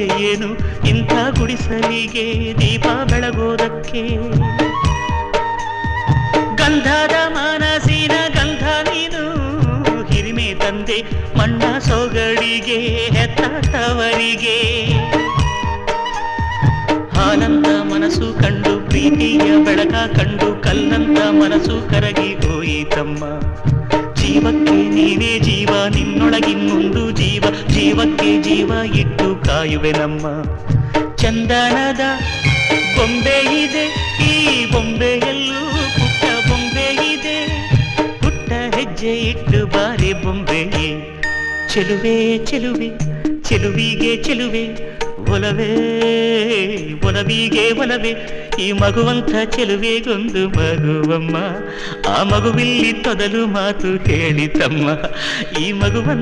ಏನು? ಇಂಥ ಗುಡಿಸಲಿಗೆ ದೀಪ ಬೆಳಗೋದಕ್ಕೆ? ಗಂಧದ ಮನಸ್ಸಿನ ಗಂಧ ನೀನು? ಹಿರಿಮೆ ತಂದೆ ಮಣ್ಣ ಸೊಗಡಿಗೆ ಹೆತ್ತ ಹಾಲಂತ ಮನಸ್ಸು ಕಂಡು, ಪ್ರೀತಿಯ ಬೆಳಕ ಕಂಡು, ಕಲ್ಲಂತ ಮನಸ್ಸು ಕರಗಿ ಹೋಯಿತಮ್ಮ ಜೀವಕ್ಕೆ ನೀವೇ ಜೀವ ನಿನ್ನೊಳಗಿನ್ನೊಂದು ಜೀವ, ಜೀವಕ್ಕೆ ಜೀವ ಇಟ್ಟು ಕಾಯುವೆ ನಮ್ಮ ಚಂದನದ ಬೊಂಬೆ ಇದೆ. ಈ ಬೊಂಬೆಯಲ್ಲೂ ಪುಟ್ಟ ಬೊಂಬೆ ಇದೆ. ಪುಟ್ಟ ಹೆಜ್ಜೆ ಇಟ್ಟು ಬಾರಿ ಬೊಂಬೆ ಚೆಲುವೆ ಚೆಲುವೆ, ಚೆಲುವಿಗೆ ಚೆಲುವೆ. ಒಲವೇ, ಒಲವಿಗೆ ಒಲವೇ. ಈ ಮಗುವಂಥ ಚೆಲುವೆಗೊಂದು ಮಗುವಮ್ಮ. ಆ ಮಗುವಿಲ್ಲಿ ತೊದಲು ಮಾತು ಕೇಳಿತಮ್ಮ. ಈ ಮಗುವಂಥ